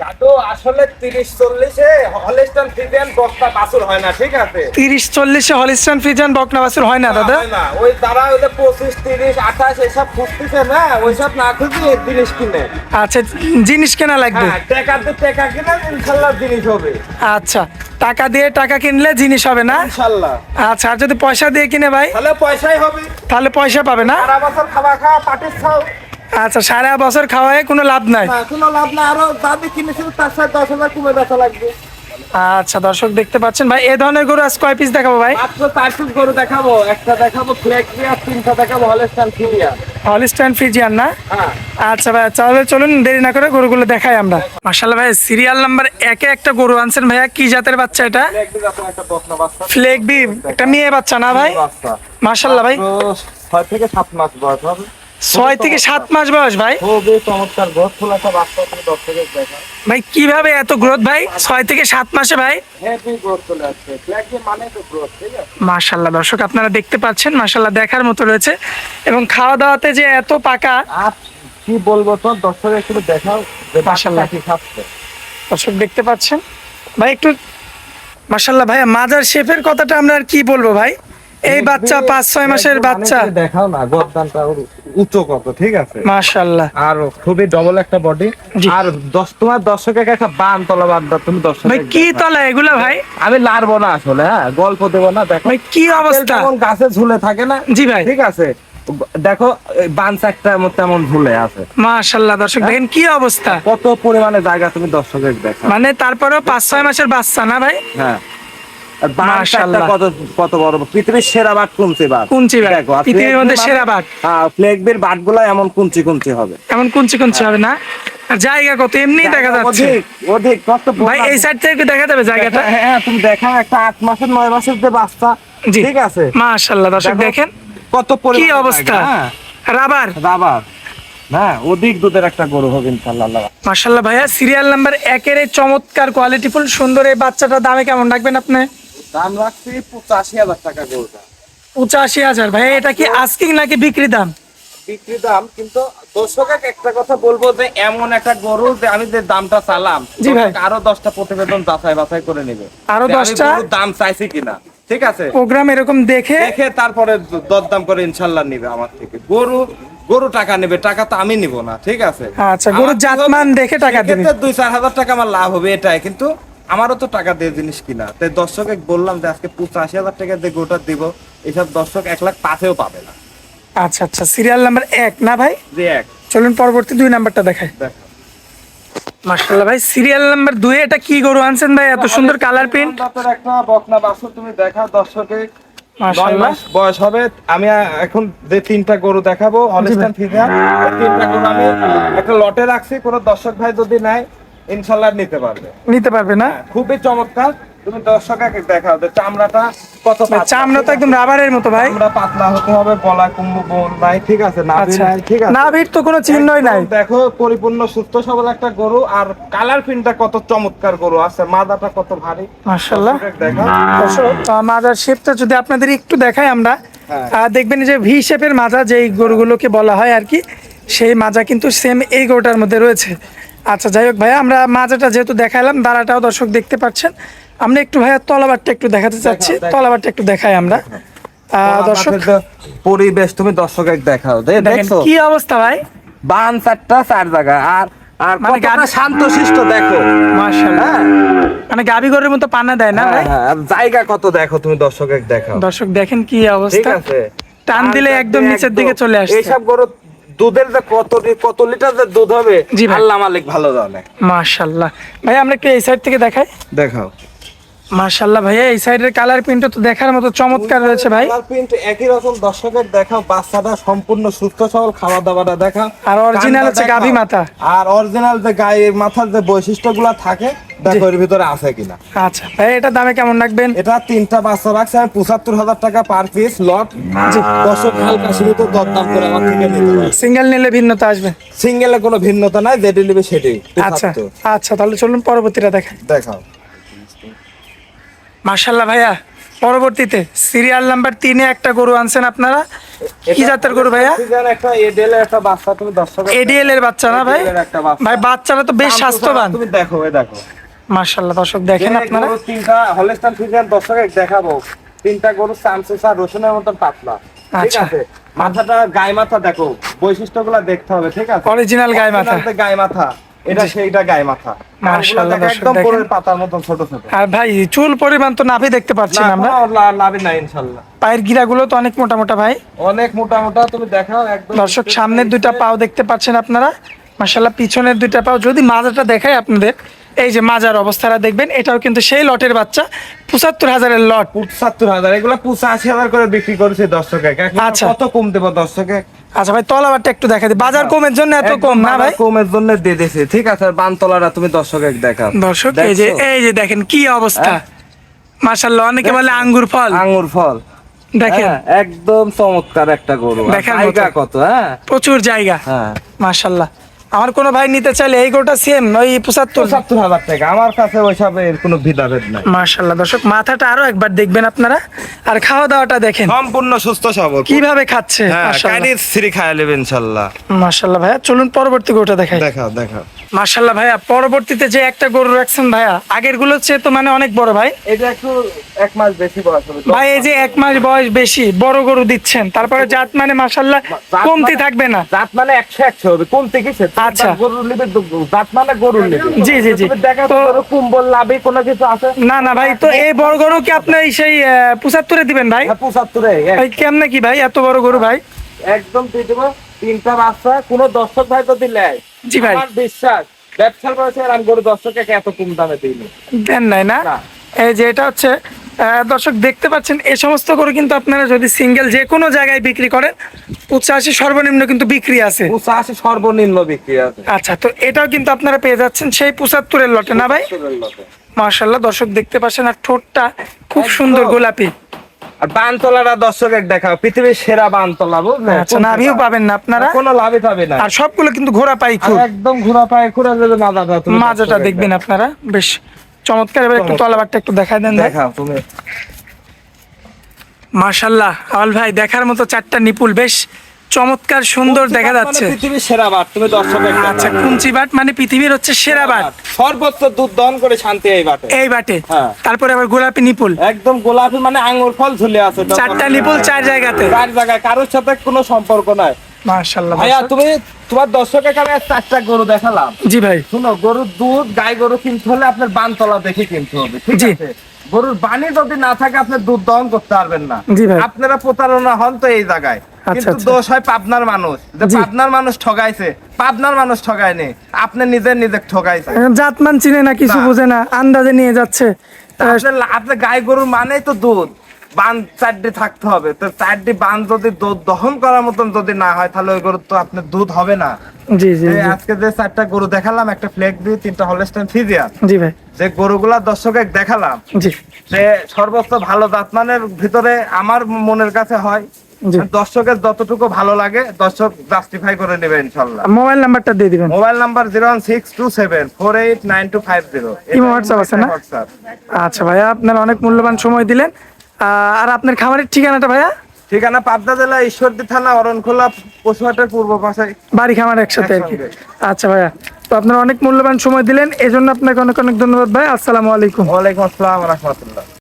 দাদু আসলে Holstein Friesian বস্তা বাসুর হয় না ঠিক আছে? হলিস্টান বকনা হয় না দাদা? না। ওই তারা ওই যে পঁচিশ তিরিশ আঠাশ এসব খুঁজতেছে না ওইসব না খুঁজে জিনিস কিনে। আচ্ছা জিনিস কেনা লাগবে? হ্যাঁ টাকা দিয়ে টাকা কিনে জিনিস হবে। আচ্ছা টাকা দিয়ে টাকা কিনলে জিনিস হবে না? আচ্ছা আর যদি পয়সা দিয়ে কিনে ভাই? তাহলে পয়সাই হবে। তাহলে পয়সা পাবে না? সারা বছর খাওয়া খাওয়া খাও। আচ্ছা সারা বছর খাওয়ায় কোনো লাভ নাই? কোনো লাভ না আরও দাবি কিনেছিল তার সাথে দশ হাজার কমে বেচা লাগবে। আচ্ছা দর্শক দেখতে পাচ্ছেন ভাই এ ধরনের গরু আজ কয় পিস দেখাবো ভাই? মাত্র চার পিস গরু দেখাবো। একটা দেখাবো দিয়ে আর তিনটা দেখাবো হলস্টান ফিরিয়া হলিস্টান ফ্রিজিয়ান না? হ্যাঁ। আচ্ছা ভাই তাহলে চলুন দেরি না করে গরুগুলো দেখাই আমরা। মার্শাল্লাহ ভাই সিরিয়াল নাম্বার একে একটা গরু আনছেন ভাইয়া কি জাতের বাচ্চা এটা? ফ্লেক একটা মেয়ে বাচ্চা না ভাই? বাচ্চা। মার্শাল্লাহ ভাই। ছয় থেকে সাত মাস বয়স হবে। ছয় থেকে সাত মাস বয়স ভাই? চমৎকার। গ্রোথ দেখা ভাই কীভাবে এত গ্রোথ ভাই? ছয় থেকে সাত মাসে ভাই? মাশাল্লাহ দর্শক আপনারা দেখতে পাচ্ছেন মাশাল্লাহ দেখার মতো রয়েছে। এবং খাওয়া দাওয়াতে যে এত পাকা কি বলব তো দর্শকের একটু দেখাও কি দর্শক দেখতে পাচ্ছেন? ভাই একটু মাশাল্লাহ ভাই মাজার শেফের কথাটা আমরা আর কি বলব ভাই? এই বাচ্চা পাঁচ ছয় মাসের বাচ্চা। দেখাও না গদ্দানটা ওর উচ্চ কত ঠিক আছে? আর খুবই ডবল একটা বডি আর দশ তোমার একটা বান তলা দাও তুমি দর্শক ভাই কি তলা এগুলা ভাই? আমি লারবো না আসলে হ্যাঁ? গল্প দেবো না দেখো। ভাই কি অবস্থা? গাছে ঝুলে থাকে না? জি ভাই। ঠিক আছে? দেখো বান চাকটা তেমন ঝুলে আছে। মাশাল্লাহ দর্শক দেখেন কি অবস্থা? কত পরিমাণে জায়গা তুমি দর্শকের দেখো মানে তারপরেও পাঁচ ছয় মাসের বাচ্চা না ভাই? হ্যাঁ আর বান মাশাআল্লাহ। চাকটা কত কত বড়? পৃথিবীর সেরা বাট কুঞ্চি বাট কুঞ্চি বাট। পৃথিবীর মধ্যে ফ্লেগবির সেরা বাট। হ্যাঁ ফ্লেগবির বাটগুলা এমন কুঞ্চি কুঞ্চি হবে। এমন কুঞ্চি কুঞ্চি হবে না? আর জায়গা কত? এমনি দেখা যাচ্ছে। অধিক অধিক কত ভাই এই সাইড থেকে দেখা যাবে জায়গাটা? হ্যাঁ হ্যাঁ, তুমি দেখা একটা আট মাসের নয় মাসের যে বাচ্চা ঠিক আছে? মাশাল্লাহ দর্শক দেখেন। কত কি অবস্থা। হ্যাঁ। রাবার। রাবার। না অধিক দুধের একটা গরু হবে ভাইয়া সিরিয়াল নাম্বার একের চমৎকার কোয়ালিটি ফুল সুন্দর এই বাচ্চাটার দামে কেমন রাখবেন আপনি? দাম রাখছি পঁচাশি হাজার টাকা গরুটা পঁচাশি হাজার ভাই এটা কি আস্কিং নাকি বিক্রি দাম বিক্রি দাম কিন্তু দর্শকে একটা কথা বলব যে এমন একটা গরু যে আমি যে দামটা চালাম জি ভাই। আরও দশটা প্রতিবেদন যাচাই বাছাই করে নেবে আরও যে আমি 10টা? গরুর দাম চাইছি কিনা ঠিক আছে প্রোগ্রাম এরকম দেখে দেখে তারপরে দরদাম করে ইনশাল্লাহ নিবে আমার থেকে গরু গরু টাকা নেবে টাকা তো আমি নিব না ঠিক আছে আচ্ছা, কি জাতমান দেখে টাকা দিবে। দুই চার হাজার টাকা আমার লাভ হবে এটাই কিন্তু আমারও তো টাকা দিয়ে জিনিস কিনা। তাই দর্শকে বললাম যে আজকে পঁচাশি হাজার টাকা দিয়ে গোটা দিব এইসব দর্শক এক লাখ পাঁচেও পাবে না। আচ্ছা আচ্ছা সিরিয়াল নাম্বার এক না ভাই? যে এক। চলুন পরবর্তী দুই নাম্বারটা দেখাই। দেখো। মাশাল্লাহ ভাই সিরিয়াল নাম্বার দুই এটা কি গরু আনছেন ভাই? এত সুন্দর কালার প্রিন্ট দাঁতের একটা বকনা বাছুর তুমি দেখাও দর্শকে বয়স হবে। আমি এখন যে তিনটা গরু দেখাবো হলিস্টান ফিজার তিনটা গরু আমি একটা লটে রাখছি কোনো দর্শক ভাই যদি নেয় ইনশাল্লাহ নিতে পারবে। নিতে পারবে না? খুবই চমৎকার। তুমি দর্শককে দেখাও যে চামড়াটা কত ভাই, পাতলা, চামড়া তো একদম রাবারের মতো ভাই? চামড়া পাতলা হতে হবে গলা কুম্ভ বোন নাই ঠিক আছে নাভি আচ্ছা। নাই ঠিক আছে। নাভির তো কোনো চিহ্নই নাই। দেখো পরিপূর্ণ সুস্থ সবল একটা গরু আর কালার প্রিন্টটা কত চমৎকার গরু আছে মাদাটা কত ভারী। দেখাও। দর্শক আহ, শেপটা যদি আপনাদের একটু দেখাই আমরা হ্যাঁ। দেখবেন যে ভি শেপের মাজা যেই গরুগুলোকে বলা হয় আর কি সেই মাজা কিন্তু সেম এই গরুটার মধ্যে রয়েছে। আচ্ছা যাই হোক ভাইয়া আমরা মাজাটা যেহেতু দেখাইলাম দাঁড়াটাও দর্শক দেখতে পাচ্ছেন। আমরা একটু ভাইয়া তলাবারটা একটু দেখাতে চাচ্ছি তলাবারটা একটু দেখাই আমরা। দর্শক। পরিবেশ তুমি দর্শকের দেখাও দে- দেখেন কি অবস্থা ভাই? বান চারটা চার জায়গা আর আর মানে গাড়ি- শান্ত শিষ্ট দেখো। হ্যাঁ। মানে গাবি গরুর মতো পানা দেয় না ভাই? হ্যাঁ, হ্যাঁ, আর জায়গা কত দেখো তুমি দর্শকের দেখাও। দর্শক দেখেন কি ঠিক অবস্থা। আছে। টান দিলে একদম নিচের দিকে চলে আসছে। এইসব গরু দুধের যে কত কত লিটার যে দুধ হবে। আল্লাহ মালিক ভালো জানে। মাশাল্লাহ। ভাই আমরা একটু এই সাইড থেকে দেখাই। দেখাও। মাশাল্লাহ ভাইয়া এই সাইডের কালার প্রিন্ট তো দেখার মতো চমৎকার রয়েছে ভাই। কালার প্রিন্ট একই রকম দর্শকের দেখাও বাচ্চাটা সম্পূর্ণ সুস্থ সবল খাওয়া দাওয়াটা দেখা আর অরিজিনাল হচ্ছে গাভী মাথা। আর অরিজিনাল যে গায়ে মাথার যে বৈশিষ্ট্যগুলো থাকে দেখো এর ভিতরে আছে কিনা? আচ্ছা ভাই এটা দামে কেমন রাখবেন? এটা তিনটা বাচ্চা রাখছে আমি পঁচাত্তর হাজার টাকা পার পিস লট দর্শক হালকা সীমিত দরদাম করে আমার থেকে নিতে সিঙ্গেল নিলে ভিন্নতা আসবে? সিঙ্গেলে কোনো ভিন্নতা নাই যেটি নেবে সেটি আচ্ছা আচ্ছা তাহলে চলুন পরবর্তীটা দেখাও। মাশাল্লাহ ভাইয়া পরবর্তীতে সিরিয়াল নাম্বার তিনে একটা গরু আনছেন আপনারা? কি জাতের গরু ভাইয়া? এডিএল এর বাচ্চা না ভাই। ভাই বাচ্চারা তো বেশ স্বাস্থ্যবান। তুমি দেখো দেখো। মার্শাল্লাহ দর্শক দেখেন আপনারা। তিনটা হলস্টান ফ্রিজিয়ান দর্শক দেখাবো। তিনটা গরু রসুনের মতন পাতলা। ঠিক আচ্ছা। আছে? মাথাটা গায়ে মাথা দেখো বৈশিষ্ট্যগুলো দেখতে হবে ঠিক আছে? Original গায়ে মাথা। গায়ে মাথা এটা সেইটা গায়ে মাথা। মাশাআল্লাহ, কানগুলো দেখো দর্শক একদম দেখেন। পাতার মতন ছোট ছোট। আর ভাই চুল পরিমাণ তো নাভি দেখতে পাচ্ছি না না আমরা। নাই পায়ের গিরাগুলো তো অনেক মোটা মোটা ভাই। অনেক মোটা মোটা তুমি দেখাও একদম দর্শক সামনের দুইটা পাও দেখতে পাচ্ছেন আপনারা। মাসাল্লাহ পিছনের দুইটা পাও যদি মাজাটা দেখায় আপনাদের এই যে মাজার অবস্থাটা দেখবেন এটাও কিন্তু সেই লটের বাচ্চা পঁচাত্তর হাজারের লট। পঁচাত্তর হাজার এগুলো পঁচাশি হাজার করে বিক্রি করেছে দর্শকে আচ্ছা। কত কম দেবো দর্শকে আচ্ছা ভাই তলাবারটা একটু দেখা দিই। বাজার কমের জন্য এত কম না ভাই? কমের জন্য দিয়ে দিয়েছে। ঠিক আছে আর বানতলাটা তুমি দর্শকে এই যে এই যে দেখেন কি অবস্থা। মাসাল্লাহ অনেকে বলে আঙ্গুর ফল। আঙ্গুর ফল। দেখেন। হ্যাঁ, একদম চমৎকার একটা গরু। কত হ্যাঁ? প্রচুর জায়গা। হ্যাঁ। মাসাল্লাহ আমার কোন ভাই নিতে চাইলে এই গোটা সেম ওই পঁচাত্তর। পঁচাত্তর হাজার টাকা। আমার কাছে ওইসবের কোনো ভেদাভেদ নাই। মাশাল্লাহ দর্শক মাথাটা আরও একবার দেখবেন আপনারা। আর খাওয়া দাওয়াটা দেখেন। সম্পূর্ণ সুস্থ সবল। কীভাবে খাচ্ছে? হ্যাঁ শ্রী খাইয়া ইনশাল্লাহ মাশাল্লাহ ভাইয়া চলুন পরবর্তী গোটা দেখাই। দেখাও দেখাও। মাশাল্লাহ ভাইয়া পরবর্তীতে যে একটা গরু রাখছেন ভাইয়া আগেরগুলোর চেয়ে তো মানে অনেক বড় ভাই। এটা একটু এক মাস বেশি বয়স হবে ভাই এই যে এক মাস বয়স বেশি বড় গরু দিচ্ছেন তারপরে জাত মানে মাশাল্লাহ জাত কমতি মানে- থাকবে না। জাত মানে একশো একশো হবে কোন থেকে সে আচ্ছা। গরুর লিবে জাত মানে গরুর লিবে। জি, জি, জি। দেখা তো- তো কুম্বল লাভে কোনো কিছু আছে? না না ভাই তো এই বড় গরু কি আপনি সেই পঁচাত্তরে দিবেন ভাই? হ্যাঁ পঁচাত্তরে কেমনে কি ভাই এত বড় গরু ভাই? একদম দিয়ে দেবো তিনটা বাচ্চা কোন দর্শক ভাই যদি নেয় জি ভাই। আমার বিশ্বাস ব্যবসার বয়সে আমি গরু দর্শককে এত কম দামে দিইনি। দেন নাই না? না। এই যে এটা হচ্ছে দর্শক দেখতে পাচ্ছেন এই সমস্ত গরু কিন্তু আপনারা যদি সিঙ্গেল যে কোনো জায়গায় বিক্রি করেন পঁচাশি সর্বনিম্ন কিন্তু বিক্রি আছে। পঁচাশি সর্বনিম্ন বিক্রি আছে। আচ্ছা তো এটাও কিন্তু আপনারা পেয়ে যাচ্ছেন সেই পঁচাত্তরের লটে না ভাই? মার্শাল্লাহ দর্শক দেখতে পাচ্ছেন আর ঠোঁটটা খুব সুন্দর গোলাপি। আর বানতলাটা দর্শক দেখাও পৃথিবীর সেরা বানতলা বুঝলেন? আচ্ছা নাভিও পাবেন না আপনারা? কোনো লাভই পাবে না। আর সবগুলো কিন্তু ঘোড়া পাই খুব। একদম যাবে মাজাটা মাজাটা দেখবেন আপনারা। বেশ চমৎকার। এবার একটু তলাবারটা একটু দেখাই দেন দেখাও তুমি। ভাই দেখার মতো চারটা নিপুল। বেশ চমৎকার সুন্দর দেখা মানে যাচ্ছে। পৃথিবীর সেরা বাট তুমি দর্শক আচ্ছা কুঞ্চি বাট মানে পৃথিবীর হচ্ছে সেরা বাট। সর্বোচ্চ দুধ দহন করে শান্তি এই বাটে। এই বাটে। হ্যাঁ। তারপরে আবার গোলাপি নিপুল। একদম গোলাপি মানে আঙ্গুর ফল ঝুলে আছে। চারটা নিপুল চার জায়গাতে। চার জায়গায়। কারোর সাথে কোনো সম্পর্ক নাই। মার্শাল্লাহ ভাইয়া তুমি তোমার দর্শকের কাছে চারটা গরু দেখালাম। জি ভাই। শুনো গরুর দুধ গাই গরু কিনতে হলে আপনার বানতলা দেখে কিনতে হবে ঠিক জি। আছে? গরুর বাণী যদি না থাকে আপনি দুধ দহন করতে পারবেন না। আপনারা প্রতারণা হন তো এই জায়গায়। কিন্তু আচ্ছা। দোষ হয় পাবনার মানুষ। যে পাবনার মানুষ ঠগাইছে পাবনার মানুষ আপনি নিজে নিজে ঠগাইছে জাতমান চিনে না কিছু বুঝে না আন্দাজে নিয়ে যাচ্ছে। আপনার গাই গরুর মানেই তো দুধ। বান চারটি থাকতে হবে। তো চারটি বান যদি দুধ দহন করার মতন যদি না হয় তাহলে ওই গরুর তো আপনার দুধ হবে না। জি জি আজকে যে চারটা গরু দেখালাম একটা ফ্লেক দিয়ে তিনটা হলস্টাইন ফিজিয়ান। জি ভাই। যে গরুগুলা দর্শকে দেখালাম জি। সে সর্বোচ্চ ভালো জাতমানের ভিতরে আমার মনের কাছে হয়। দর্শকের যতটুকু ভালো লাগে দর্শক জাস্টিফাই করে নেবে ইনশাল্লাহ। মোবাইল নাম্বারটা দিয়ে দিবেন। Mobile number zero one six two seven four eight nine two five zero WhatsApp আছে না? আচ্ছা ভাইয়া আপনার অনেক মূল্যবান সময় দিলেন। আর আপনার খামারের ঠিকানাটা ভাইয়া? ঠিকানা পাবনা জেলা ঈশ্বরদী থানা অরণখোলা পশুহাটের পূর্ব পাশে। বাড়ি খামার একসাথে আর কি। আচ্ছা ভাইয়া তো আপনার অনেক মূল্যবান সময় দিলেন। এই জন্য আপনাকে অনেক অনেক ধন্যবাদ ভাই। আসসালামু আলাইকুম। ওয়ালাইকুম আসসালাম রহমতুল্লাহ।